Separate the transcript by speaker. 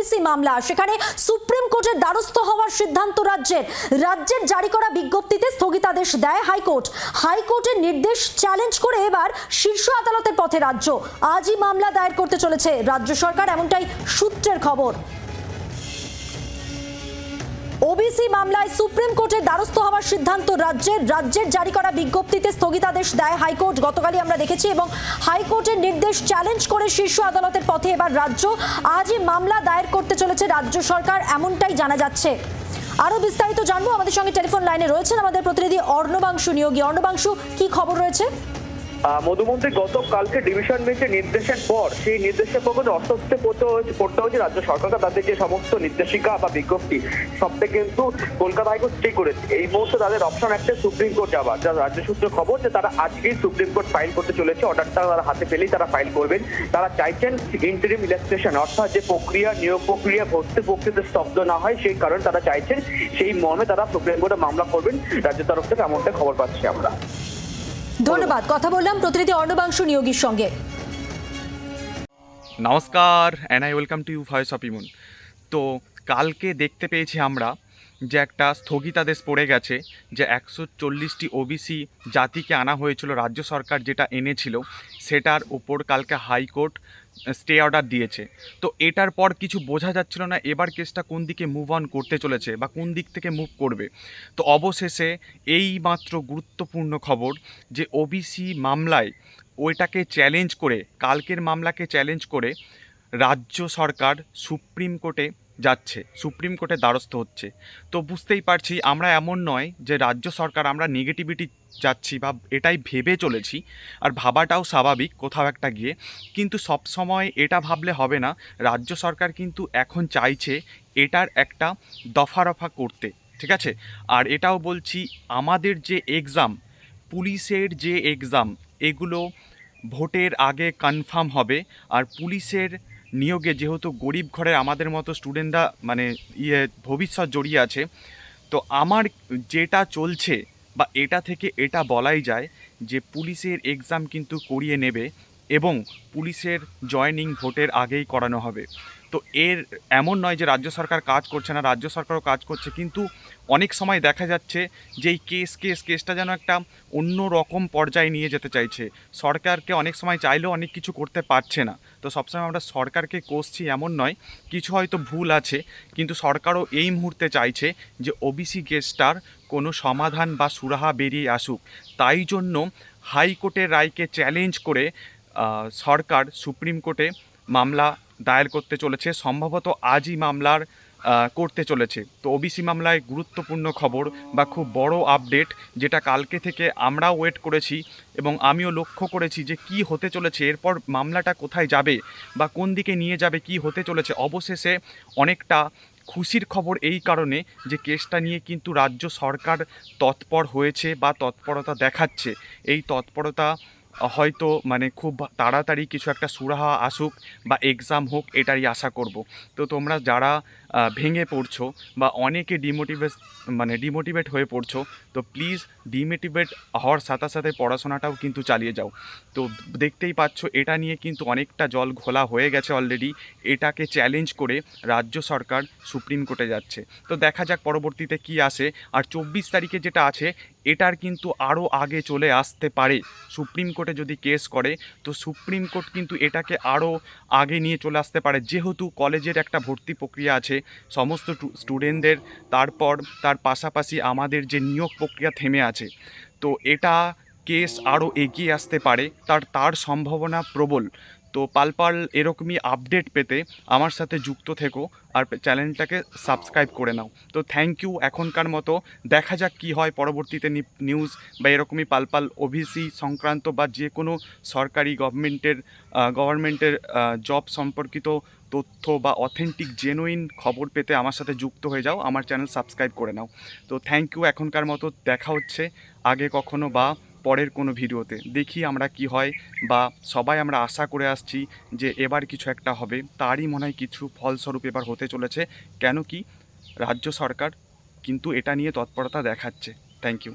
Speaker 1: OBC মামলা, সেখানে supreme কোর্টের দ্বারস্থ হওয়ার সিদ্ধান্ত রাজ্যের। রাজ্যের জারি করা বিজ্ঞপ্তিতে স্থগিতাদেশ দেয় হাইকোর্ট। হাইকোর্টের নির্দেশ চ্যালেঞ্জ করে এবার শীর্ষ আদালতের পথে রাজ্য। আজই মামলা দায়ের করতে চলেছে রাজ্য সরকার, এমনটাই সূত্রের খবর। ওবিসি মামলায় সুপ্রিম কোর্টের দ্বারস্থ হওয়ার সিদ্ধান্ত রাজ্যের। রাজ্যের জারি করা বিজ্ঞপ্তিতে স্থগিতাদেশ দেয় হাইকোর্ট, গতকালই আমরা দেখেছি, এবং হাইকোর্টের নির্দেশ চ্যালেঞ্জ করে শীর্ষ আদালতের পথে এবার রাজ্য আজই মামলা দায়ের করতে চলেছে রাজ্য সরকার, এমনটাই জানা যাচ্ছে। আরও বিস্তারিত জানব, আমাদের সঙ্গে টেলিফোন লাইনে রয়েছেন আমাদের প্রতিনিধি অর্ণবাংশু নিয়োগী। অর্ণবাংশু, কি খবর রয়েছে?
Speaker 2: মধুমন্ত্রী, গতকালকে ডিভিশন বেঞ্চের নির্দেশের পর সেই নির্দেশের পর কিন্তু অস্বস্তি পড়তে হয়েছে পড়তে হয়েছে রাজ্য সরকারকে। তাদের যে সমস্ত নির্দেশিকা বা বিজ্ঞপ্তি, সবটা কিন্তু কলকাতা হাইকোর্ট স্টে করেছে। এই মুহূর্তে তাদের অপশন একটা সুপ্রিম কোর্ট যাওয়ার। যা রাজ্য সূত্রে খবর যে তারা আজকেই সুপ্রিম কোর্ট ফাইল করতে চলেছে। অর্ডারটা তারা হাতে পেলেই তারা ফাইল করবেন। তারা চাইছেন ইন্টারিম ইলেকট্রেশন অর্থাৎ যে প্রক্রিয়া, নিয়োগ প্রক্রিয়া, ভর্তি প্রক্রিয়াতে স্তব্ধ না হয়, সেই কারণে তারা চাইছেন সেই মর্মে তারা সুপ্রিম কোর্টে মামলা করবেন। রাজ্যের তরফ থেকে এমনটা খবর পাচ্ছি আমরা।
Speaker 1: ধন্যবাদ। কথা বললাম প্রতিনিধি অর্ণবাংশু নিয়োগীর সঙ্গে।
Speaker 3: নমস্কার and I welcome to you voice of ইমুন তো কালকে দেখতে পেয়েছি আমরা যে একটা স্থগিতাদেশ পড়ে গেছে যে একশো চল্লিশটি ওবিসি জাতিকে আনা হয়েছিল, রাজ্য সরকার যেটা এনেছিল, সেটার উপর কালকে হাইকোর্ট স্টে অর্ডার দিয়েছে। তো এটার পর কিছু বোঝা যাচ্ছিল না, এবার কেসটা কোন দিকে মুভ অন করতে চলেছে বা কোন দিক থেকে মুভ করবে। তো অবশেষে এই মাত্র গুরুত্বপূর্ণ খবর যে ওবিসি মামলায় ওইটাকে চ্যালেঞ্জ করে, কালকের মামলাকে চ্যালেঞ্জ করে রাজ্য সরকার সুপ্রিম কোর্টে যাচ্ছে, সুপ্রিম কোর্টে দ্বারস্থ হচ্ছে। তো বুঝতেই পারছি আমরা এমন নয় যে রাজ্য সরকার আমরা নেগেটিভিটি যাচ্ছি বা এটাই ভেবে চলেছি আর ভাবাটাও স্বাভাবিক কোথাও একটা গিয়ে। কিন্তু সব সময় এটা ভাবলে হবে না, রাজ্য সরকার কিন্তু এখন চাইছে এটার একটা দফা রফা করতে, ঠিক আছে? আর এটাও বলছি আমাদের যে এক্সাম পুলিশের যে এক্সাম এগুলো ভোটের আগে কনফার্ম হবে আর পুলিশের নিয়োগে যেহেতু গরিব ঘরের আমাদের মতো স্টুডেন্টরা মানে ইয়ে ভবিষ্যৎ জড়িয়ে আছে, তো আমার যেটা চলছে বা এটা থেকে এটা বলাই যায় যে পুলিশের এক্সাম কিন্তু করিয়ে নেবে এবং পুলিশের জয়নিং ভোটের আগেই করানো হবে। তো এর এমন নয় যে রাজ্য সরকার কাজ করছে না, রাজ্য সরকারও কাজ করছে, কিন্তু অনেক সময় দেখা যাচ্ছে যে এই কেস কেস, কেসটা যেন একটা অন্য রকম পর্যায়ে নিয়ে যেতে চাইছে। সরকারকে অনেক সময় চাইলেও অনেক কিছু করতে পারছে না। তো সবসময় আমরা সরকারকে কোসছি এমন নয়, কিছু হয়তো ভুল আছে, কিন্তু সরকারও এই মুহূর্তে চাইছে যে ওবিসি কেসটার কোনো সমাধান বা সুরাহা বেরিয়ে আসুক। তাই জন্য হাইকোর্টের রায়কে চ্যালেঞ্জ করে সরকার সুপ্রিম কোর্টে মামলা দায়ের করতে চলেছে। সম্ভবত আজই মামলার করতে চলেছে। তো ওবিসি মামলায় গুরুত্বপূর্ণ খবর বা খুব বড় আপডেট যেটা কালকে থেকে আমরাও ওয়েট করেছি এবং আমিও লক্ষ্য করেছি যে কি হতে চলেছে, এরপর মামলাটা কোথায় যাবে বা কোন দিকে নিয়ে যাবে, কি হতে চলেছে, অবশেষে অনেকটা খুশির খবর এই কারণে যে কেসটা নিয়ে কিন্তু রাজ্য সরকার তৎপর হয়েছে বা তৎপরতা দেখাচ্ছে। এই তৎপরতা হয়তো মানে খুব তাড়াতাড়ি কিছু একটা সুরাহা আসুক বা এক্সাম হোক, এটারই আশা করব। তো তোমরা যারা ভেঙে পড়ছো বা অনেকে ডিমোটিভেট মানে ডিমোটিভেট হয়ে পড়ছো, তো প্লিজ ডিমোটিভেট হওয়ার সাথে সাথে পড়াশোনাটাও কিন্তু চালিয়ে যাও। তো দেখতেই পাচ্ছ, এটা নিয়ে কিন্তু অনেকটা জল ঘোলা হয়ে গেছে অলরেডি এটাকে চ্যালেঞ্জ করে রাজ্য সরকার সুপ্রিম কোর্টে যাচ্ছে। তো দেখা যাক পরবর্তীতে কি আসে। আর চব্বিশ তারিখে যেটা আছে, এটার কিন্তু আরও আগে চলে আসতে পারে। সুপ্রিম কোর্টে যদি কেস করে, তো সুপ্রিম কোর্ট কিন্তু এটাকে আরও আগে নিয়ে চলে আসতে পারে। যেহেতু কলেজের একটা ভর্তি প্রক্রিয়া আছে সমস্ত স্টুডেন্টদের তারপর তার পাশাপাশি আমাদের যে নিয়োগ প্রক্রিয়া থেমে আছে। তো এটা কেস আরও এগিয়ে আসতে পারে, তার তার সম্ভাবনা প্রবল। তো পালপাল এরকমই আপডেট পেতে আমার সাথে যুক্ত থেকো আর চ্যানেলটাকে সাবস্ক্রাইব করে নাও। তো থ্যাংক ইউ এখনকার মতো। দেখা যাক কী হয় পরবর্তীতে নিউজ বা এরকমই পালপাল ওবিসি সংক্রান্ত বা যে কোনো সরকারি গভর্নমেন্টের গভর্নমেন্টের জব সম্পর্কিত তথ্য বা অথেন্টিক জেনুইন খবর পেতে আমার সাথে যুক্ত হয়ে যাও। আমার চ্যানেল সাবস্ক্রাইব করে নাও। তো থ্যাংক ইউ এখনকার মতো দেখা হচ্ছে আগে কখনো বা পরের কোনো ভিডিওতে। দেখি আমরা কি হয় বা সবাই আমরা আশা করে আসছি যে এবার কিছু একটা হবে। তারই মনে হয় কিছু ফলস্বরূপ এবার হতে চলেছে। কেন কি? রাজ্য সরকার কিন্তু এটা নিয়ে তৎপরতা দেখাচ্ছে। Thank you